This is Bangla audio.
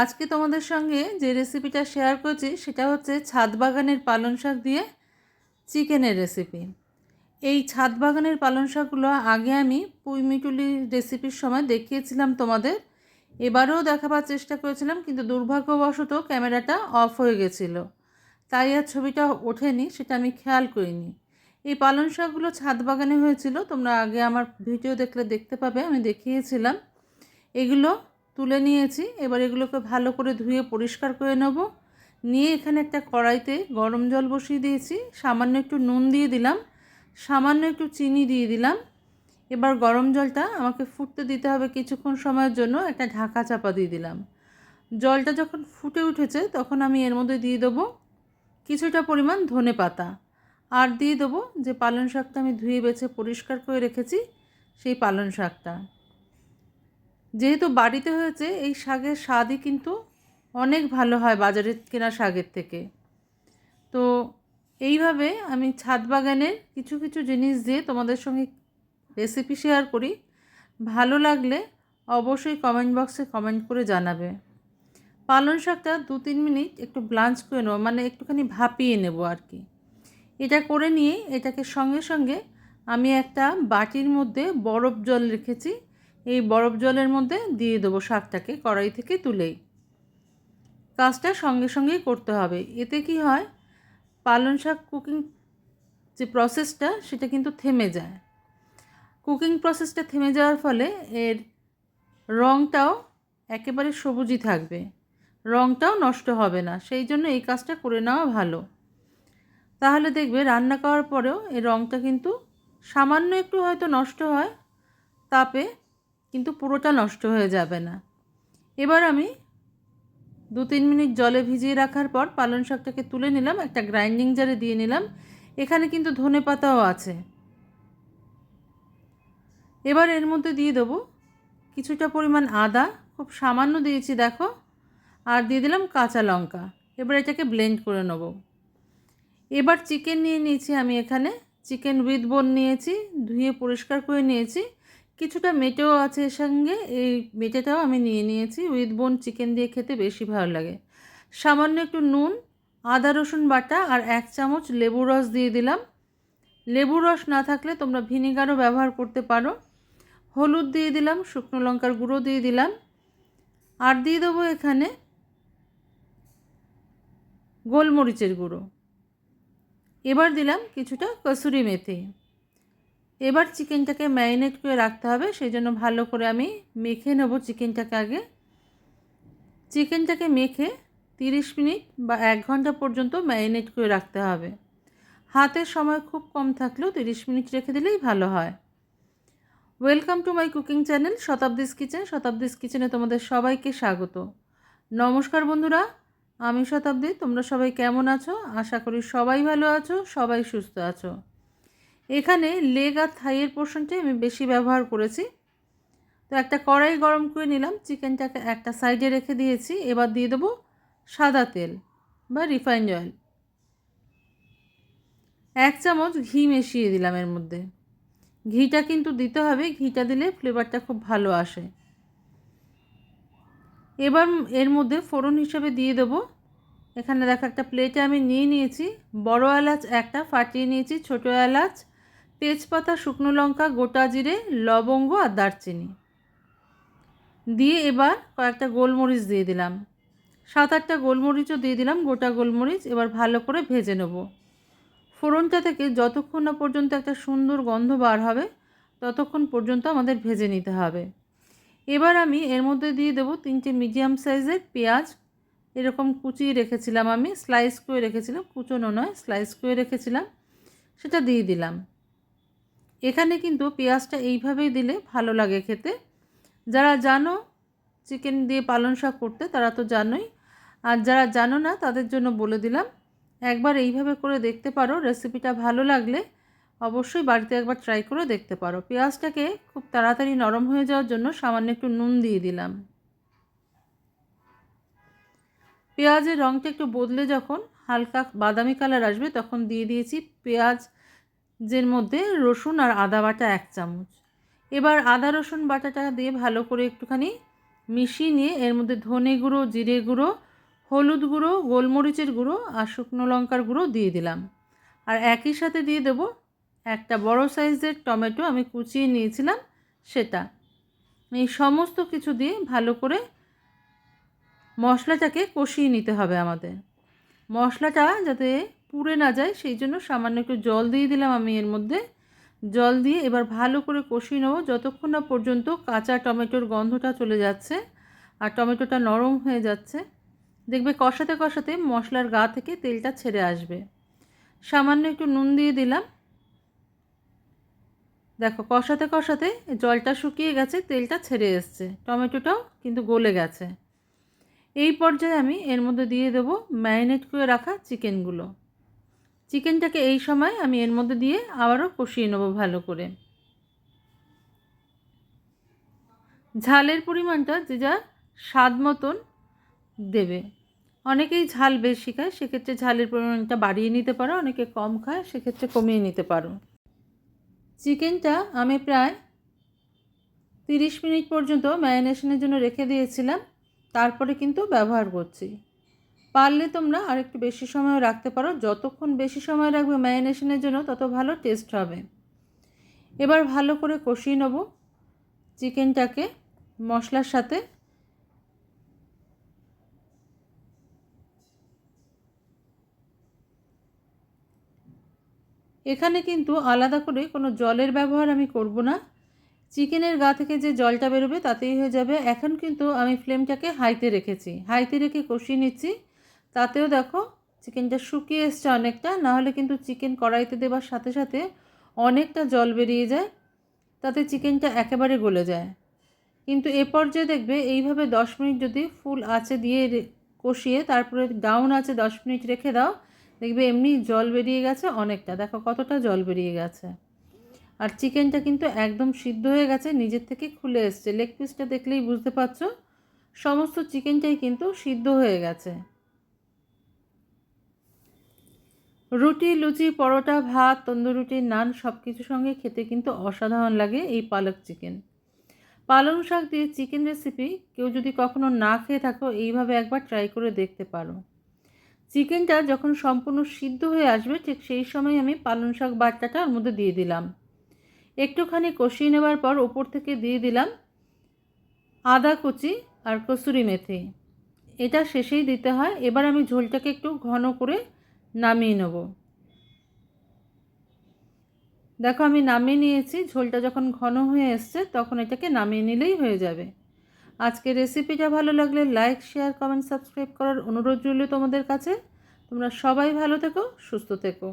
আজকে তোমাদের সঙ্গে যে রেসিপিটা শেয়ার করছি, সেটা হচ্ছে ছাদ বাগানের পালং শাক দিয়ে চিকেনের রেসিপি এই ছাদ বাগানের পালং শাকগুলো আগে আমি পুইমিটুলি রেসিপির সময় দেখিয়েছিলাম তোমাদের। এবারেও দেখাবার চেষ্টা করেছিলাম, কিন্তু দুর্ভাগ্যবশত ক্যামেরাটা অফ হয়ে গেছিল। তাই আর ছবিটা ওঠেনি, সেটা আমি খেয়াল করিনি। এই পালং শাকগুলো ছাদ বাগানে হয়েছিল, তোমরা আগে আমার ভিডিও দেখলে দেখতে পাবে, আমি দেখিয়েছিলাম। এগুলো তুলে নিয়েছি। এবার এগুলোকে ভালো করে ধুয়ে পরিষ্কার করে নেব। নিয়ে এখানে একটা কড়াইতে গরম জল বসিয়ে দিয়েছি। সামান্য একটু নুন দিয়ে দিলাম। সামান্য একটু চিনি দিয়ে দিলাম। এবার গরম জলটা আমাকে ফুটতে দিতে হবে কিছুক্ষণ সময়ের জন্য একটা ঢাকা চাপা দিয়ে দিলাম। জলটা যখন ফুটে উঠেছে তখন আমি এর মধ্যে দিয়ে দেবো কিছুটা পরিমাণ ধনে পাতা। আর দিয়ে দেবো যে পালং শাকটা আমি ধুয়ে বেছে পরিষ্কার করে রেখেছি সেই পালং শাকটা। যেহেতু বাড়িতে হয়েছে, এই শাকের স্বাদই কিন্তু অনেক ভালো হয় বাজারে কেনা শাকের থেকে। তো এইভাবে আমি ছাদ বাগানের কিছু কিছু জিনিস দিয়ে তোমাদের সঙ্গে রেসিপি শেয়ার করি। ভালো লাগলে অবশ্যই কমেন্ট বক্সে কমেন্ট করে জানাবে। পালং শাকটা দু তিন মিনিট একটু ব্লাঞ্চ করে নেব মানে একটুখানি ভাপিয়ে নেব আর কি। এটা করে নিয়ে এটাকে সঙ্গে সঙ্গে আমি একটা বাটির মধ্যে বরফ জল রেখেছি। এই বরফ জলের মধ্যে দিয়ে দেবো শাকটাকে কড়াই থেকে তুলেই। কাজটা সঙ্গে সঙ্গেই করতে হবে। এতে কি হয়? পালং শাক কুকিং যে প্রসেসটা সেটা কিন্তু থেমে যায়। কুকিং প্রসেসটা থেমে যাওয়ার ফলে এর রঙটাও একেবারে সবুজই থাকবে। রঙটাও নষ্ট হবে না। সেই জন্য এই কাজটা করে নেওয়া ভালো। তাহলে দেখবে রান্না করার পরেও এই রঙটা কিন্তু সামান্য একটু হয়তো নষ্ট হয়, তাপে কিন্তু পুরোটা নষ্ট হয়ে যাবে না। এবার আমি দু তিন মিনিট জলে ভিজিয়ে রাখার পর পালং শাকটাকে তুলে নিলাম, একটা গ্রাইন্ডিং জারে দিয়ে নিলাম। এখানে কিন্তু ধনে পাতাও আছে। এবার এর মধ্যে দিয়ে দেবো কিছুটা পরিমাণ আদা, খুব সামান্য দিয়েছি দেখো, আর দিয়ে দিলাম কাঁচা লঙ্কা। এবার এটাকে ব্লেন্ড করে নেব। এবার চিকেন নিয়ে নিয়েছি আমি এখানে। চিকেন উইথ বোন নিয়েছি, ধুয়ে পরিষ্কার করে নিয়েছি। কিছুটা মেটেও আছে এর সঙ্গে। এই মেটেটাও আমি নিয়ে নিয়েছি। উইথ বোন চিকেন দিয়ে খেতে বেশি ভালো লাগে। সামান্য একটু নুন, আদা, রসুন বাটা আর এক চামচ লেবু রস দিয়ে দিলাম। লেবু রস না থাকলে তোমরা ভিনিগারও ব্যবহার করতে পারো। হলুদ দিয়ে দিলাম, শুকনো লঙ্কার গুঁড়ো দিয়ে দিলাম। আর দিয়ে দেবো এখানে গোলমরিচের গুঁড়ো। এবার দিলাম কিছুটা কসুরি মেথি। এবার চিকেনটাকে ম্যারিনেট করে রাখতে হবে, সেই জন্য ভালো করে আমি মেখে নেব চিকেনটাকে আগে। চিকেনটাকে মেখে তিরিশ মিনিট বা এক ঘণ্টা পর্যন্ত ম্যারিনেট করে রাখতে হবে। হাতের সময় খুব কম থাকলেও তিরিশ মিনিট রেখে দিলেই ভালো হয়। Welcome to my cooking channel, Shatabdi's kitchen. Shatabdi's কিচেনে তোমাদের সবাইকে স্বাগত। নমস্কার বন্ধুরা, আমি শতাব্দী, তোমরা সবাই কেমন আছো? আশা করি সবাই ভালো আছো, সবাই সুস্থ আছো। এখানে লেগ আর থাইয়ের পোর্শনটাই আমি বেশি ব্যবহার করেছি। তো একটা কড়াই গরম করে নিলাম, চিকেনটাকে একটা সাইডে রেখে দিয়েছি। এবার দিয়ে দেবো সাদা তেল বা রিফাইন্ড অয়েল এক চামচ ঘি মিশিয়ে দিলাম এর মধ্যে। ঘিটা কিন্তু দিতে হবে, ঘিটা দিলে ফ্লেভারটা খুব ভালো আসে। এবার এর মধ্যে ফোড়ন হিসেবে দিয়ে দেবো। এখানে দেখো একটা প্লেটে আমি নিয়ে নিয়েছি। বড় এলাচ একটা, ফাটিয়ে নিয়েছি ছোটো এলাচ। তেজপাতা, শুকনো লঙ্কা, গোটা জিরে, লবঙ্গ আর দারচিনি। দিয়ে এবার কয়েকটা গোলমরিচ দিয়ে দিলাম। সাত আটটা গোলমরিচও দিয়ে দিলাম, গোটা গোলমরিচ এবার ভালো করে ভেজে নেব। ফোড়নটা থেকে যতক্ষণ না পর্যন্ত একটা সুন্দর গন্ধ বার হবে, ততক্ষণ পর্যন্ত আমাদের ভেজে নিতে হবে। এবার আমি এর মধ্যে দিয়ে দেবো তিনটে মিডিয়াম সাইজের পেঁয়াজ। এরকম কুচিয়ে রেখেছিলাম আমি, স্লাইস করে রেখেছিলাম, কুচোনো নয়, স্লাইস করে রেখেছিলাম, সেটা দিয়ে দিলাম। এখানে কিন্তু পেঁয়াজটা এইভাবেই দিলে ভালো লাগে খেতে। যারা জানো চিকেন দিয়ে পালং শাক করতে, তারা তো জানোই। আর যারা জানো না, তাদের জন্য বলে দিলাম, একবার এইভাবে করে দেখতে পারো, রেসিপিটা ভালো লাগলে অবশ্যই বাড়িতে একবার ট্রাই করে দেখতে পারো। পেঁয়াজটাকে খুব তাড়াতাড়ি নরম হয়ে যাওয়ার জন্য সামান্য একটু নুন দিয়ে দিলাম। পেঁয়াজের রঙটা একটু বদলে যখন হালকা বাদামি কালার আসবে, তখন দিয়ে দিয়েছি পেঁয়াজ যের মধ্যে রসুন আর আদা বাটা এক চামচ। এবার আদা, রসুন বাটাটা দিয়ে ভালো করে একটুখানি মিশিয়ে নিয়ে এর মধ্যে ধনে গুঁড়ো, জিরে গুঁড়ো, হলুদ গুঁড়ো, গোলমরিচের গুঁড়ো আর শুকনো লঙ্কার গুঁড়ো দিয়ে দিলাম। আর একই সাথে দিয়ে দেব একটা বড় সাইজের টমেটো, আমি কুচিয়ে নিয়েছিলাম সেটা। এই সমস্ত কিছু দিয়ে ভালো করে মশলাটাকে কষিয়ে নিতে হবে আমাদের। মশলাটা যাতে পুড়ে না যায়, সেই জন্য সামান্য একটু জল দিয়ে দিলাম আমি এর মধ্যে। জল দিয়ে এবার ভালো করে কষিয়ে নেব, যতক্ষণ না পর্যন্ত কাঁচা টমেটোর গন্ধটা চলে যাচ্ছে আর টমেটোটা নরম হয়ে যাচ্ছে। দেখবে কষাতে কষাতে মশলার গা থেকে তেলটা ছেড়ে আসবে। সামান্য একটু নুন দিয়ে দিলাম। দেখো, কষাতে কষাতে জলটা শুকিয়ে গেছে, তেলটা ছেড়ে এসছে। টমেটোটাও কিন্তু গলে গেছে। এই পর্যায়ে আমি এর মধ্যে দিয়ে দেবো ম্যারিনেট করে রাখা চিকেনগুলো। চিকেনটাকে এই সময় আমি এর মধ্যে দিয়ে আবারও কষিয়ে নেব ভালো করে। ঝালের পরিমাণটা যে যা স্বাদ মতন দেবে। অনেকেই ঝাল বেশি খায়, সেক্ষেত্রে ঝালের পরিমাণটা বাড়িয়ে নিতে পারো, অনেকে কম খায়, সেক্ষেত্রে কমিয়ে নিতে পারো। চিকেনটা আমি প্রায় তিরিশ মিনিট পর্যন্ত ম্যারিনেশনের জন্য রেখে দিয়েছিলাম, তারপরে কিন্তু ব্যবহার করছি। পারলে তোমরা আর একটু বেশি সময় রাখতে পারো। যতক্ষণ বেশি সময় রাখবে ম্যারিনেশনের জন্য, তত ভালো টেস্ট হবে। এবার ভালো করে কষিয়ে নেব চিকেনটাকে মশলার সাথে। এখানে কিন্তু আলাদা করে কোনো জলের ব্যবহার আমি করব না। চিকেনের গা থেকে যে জলটা বেরোবে, তাতেই হয়ে যাবে। এখন কিন্তু আমি ফ্লেমটাকে হাইতে রেখেছি। হাইতে রেখে কষিয়ে নিচ্ছি। তাতেও দেখো চিকেনটা শুকিয়ে এসছে অনেকটা, নাহলে কিন্তু চিকেন কড়াইতে দেওয়ার সাথে সাথে অনেকটা জল বেরিয়ে যায়, তাতে চিকেনটা একেবারে গলে যায়। কিন্তু এ পর্যায়ে দেখবে এইভাবে দশ মিনিট যদি ফুল আঁচে দিয়ে কষিয়ে তারপরে ডাউন আছে দশ মিনিট রেখে দাও, দেখবে এমনি জল বেরিয়ে গেছে অনেকটা। দেখো কতটা জল বেরিয়ে গেছে। আর চিকেনটা কিন্তু একদম সিদ্ধ হয়ে গেছে, নিজের থেকে খুলে এসছে। লেগ পিসটা দেখলেই বুঝতে পারছ, সমস্ত চিকেনটাই কিন্তু সিদ্ধ হয়ে গেছে। রুটি, লুচি, পরোটা, ভাত, তন্দুরুটি, নান সব কিছুর সঙ্গে খেতে কিন্তু অসাধারণ লাগে এই পালক চিকেন। পালং শাক দিয়ে চিকেন রেসিপি কেউ যদি কখনো না খেয়ে থাকো, এইভাবে একবার ট্রাই করে দেখতে পারো। চিকেনটা যখন সম্পূর্ণ সিদ্ধ হয়ে আসবে, ঠিক সেই সময় আমি পালং শাক বাটাটা ওর মধ্যে দিয়ে দিলাম। একটুখানি কষিয়ে নেওয়ার পর ওপর থেকে দিয়ে দিলাম আদা কুচি আর কসুরি মেথি। এটা শেষেই দিতে হয়। এবার আমি ঝোলটাকে একটু ঘন করে নামিয়ে নেব। দেখো আমি নামিয়ে নিয়েছি, ঝোলটা যখন ঘন হয়ে এসছে তখন এটাকে নামিয়ে নিলেই হয়ে যাবে। আজকে রেসিপিটা ভালো লাগলে লাইক শেয়ার কমেন্ট সাবস্ক্রাইব করার অনুরোধ রইল তোমাদের কাছে। তোমরা সবাই ভালো থেকো, সুস্থ থেকো।